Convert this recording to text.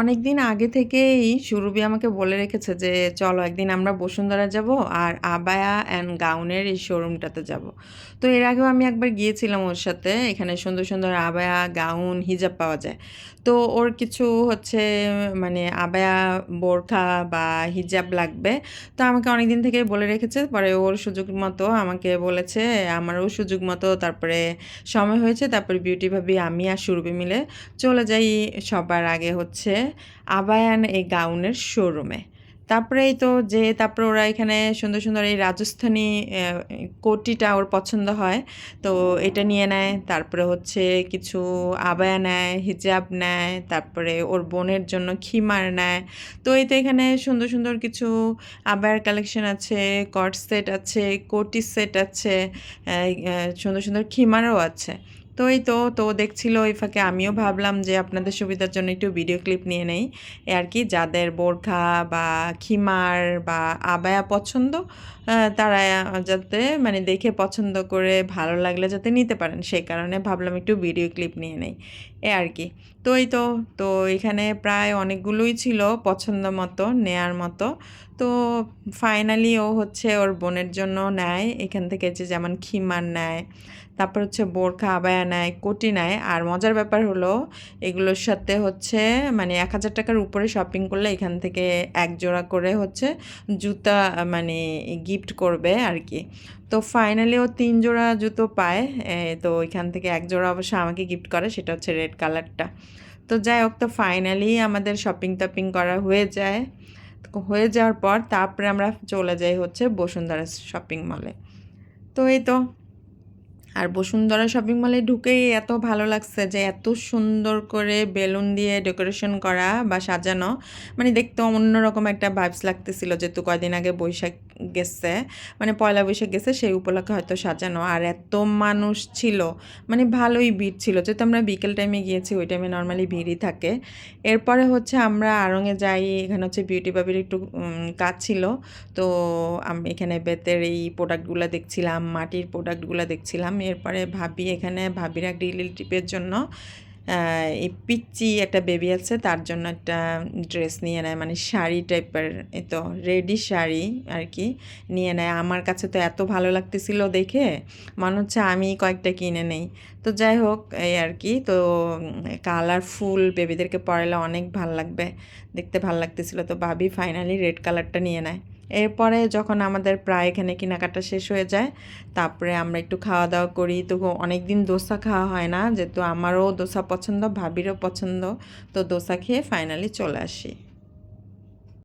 অনেক দিন আগে থেকেই সুরভি আমাকে বলে রেখেছে যে, চলো একদিন আমরা বসুন্ধরা যাব আর আবায়া অ্যান্ড গাউনের এই শোরুমটাতে যাব। তো এর আগেও আমি একবার গিয়েছিলাম ওর সাথে, এখানে সুন্দর সুন্দর আবায়া, গাউন, হিজাব পাওয়া যায়। তো ওর কিছু হচ্ছে মানে আবায়া বোরখা বা হিজাব লাগবে। তো আমাকে অনেক দিন থেকে বলে রেখেছে, পরে ওর সুযোগ মতো আমাকে বলেছে, আমারও সুযোগ মতো। তারপরে সময় হয়েছে, তারপরে বিউটি ভাবি, আমি আর সুরভি মিলে চলে যাই সবার আগে হচ্ছে আবায়ান এই গাউনের শোরুমে। তারপরে এই তো যে তারপরে ওরা এখানে সুন্দর সুন্দর এই রাজস্থানী কোটিটা ওর পছন্দ হয়, তো এটা নিয়ে নেয়। তারপরে হচ্ছে কিছু আবায়া নেয়, হিজাব নেয়, তারপরে ওর বোনের জন্য খিমার নেয়। তো এই তো এখানে সুন্দর সুন্দর কিছু আবায়ার কালেকশন আছে, কট সেট আছে, কোটি সেট আছে সুন্দর সুন্দর খিমারও আছে। তো এই তো তো দেখছিল ওই ফাঁকে আমিও ভাবলাম যে আপনাদের সুবিধার জন্য একটু ভিডিও ক্লিপ নিয়ে নেই। এ আর কি যাদের বোরখা বা খিমার বা আবায়া পছন্দ তারা যাতে মানে দেখে পছন্দ করে ভালো লাগলে যাতে নিতে পারেন। সেই কারণে ভাবলাম একটু ভিডিও ক্লিপ নিয়ে নেই। এ আর কি। তো এই তো তো এখানে প্রায় অনেকগুলোই ছিল পছন্দ মতো, নেয়ার মতো। তো ফাইনালি ও হচ্ছে ওর বোনের জন্য নেয়। এখান থেকে যে যেমন খিমার নেয়, তারপর হচ্ছে বোরখা, আবায়া নেয়, কোটি নেয়। আর মজার ব্যাপার হলো, এগুলোর সাথে হচ্ছে মানে এক হাজার টাকার উপরে শপিং করলে এখান থেকে এক জোড়া করে হচ্ছে জুতা মানে গিফট করবে আর কি। তো ফাইনালি ও তিন জোড়া জুতো পায়। তো এখান থেকে এক জোড়া অবশ্য আমাকে গিফট করে, সেটা হচ্ছে রেড কালারটা তো যাই হোক, তো ফাইনালি আমাদের শপিং টপিং করা হয়ে যায়। হয়ে যাওয়ার পর তারপরে আমরা চলে যাই হচ্ছে বসুন্ধরা শপিং মলে তো এই তো, আর বসুন্ধরা শপিং মলে ঢুকেই এত ভালো লাগছে যে এত সুন্দর করে বেলুন দিয়ে ডেকোরেশন করা বা সাজানো। মানে দেখতে অন্যরকম একটা ভাইবস লাগতেছিল যেহেতু কয়দিন আগে বৈশাখ গেছে মানে পয়লা বৈশাখ গেছে, সেই উপলক্ষে হয়তো সাজানো। আর এত মানুষ ছিল মানে ভালোই ভিড় ছিল। যেহেতু আমরা বিকেল টাইমে গিয়েছি, ওই টাইমে নর্মালি ভিড়ই থাকে। এরপরে হচ্ছে আমরা আড়ংয়ে যাই, এখানে হচ্ছে বিউটি বাবির একটু কাজ ছিল। তো আমি, এখানে বেতের এই প্রোডাক্টগুলো দেখছিলাম, মাটির প্রোডাক্টগুলো দেখছিলাম। এরপরে ভাবি এখানে, ভাবির এক রিলেটিভের জন্য এই পিচ্চি একটা বেবি আছে, তার জন্য একটা ড্রেস নিয়ে নেয় মানে শাড়ি টাইপের এই তো রেডি শাড়ি আর কি নিয়ে নেয়। আমার কাছে তো এত ভালো লাগতেছিল দেখে, মনে হচ্ছে আমি কয়েকটা কিনে নেই। তো যাই হোক, এই আর কি তো কালারফুল বেবিদেরকে পরালে অনেক ভালো লাগবে, দেখতে ভালো লাগতেছিল। তো ভাবি ফাইনালি রেড কালারটা নিয়ে নেয়। এরপরে যখন আমাদের প্রায় এখানে কেনাকাটা শেষ হয়ে যায়, তারপরে আমরা একটু খাওয়া দাওয়া করি। তো অনেক দিন দোসা খাওয়া হয় না, যেহেতু আমারও দোসা পছন্দ, ভাবিরও পছন্দ, তো দোসা খেয়ে ফাইনালি চলে আসি।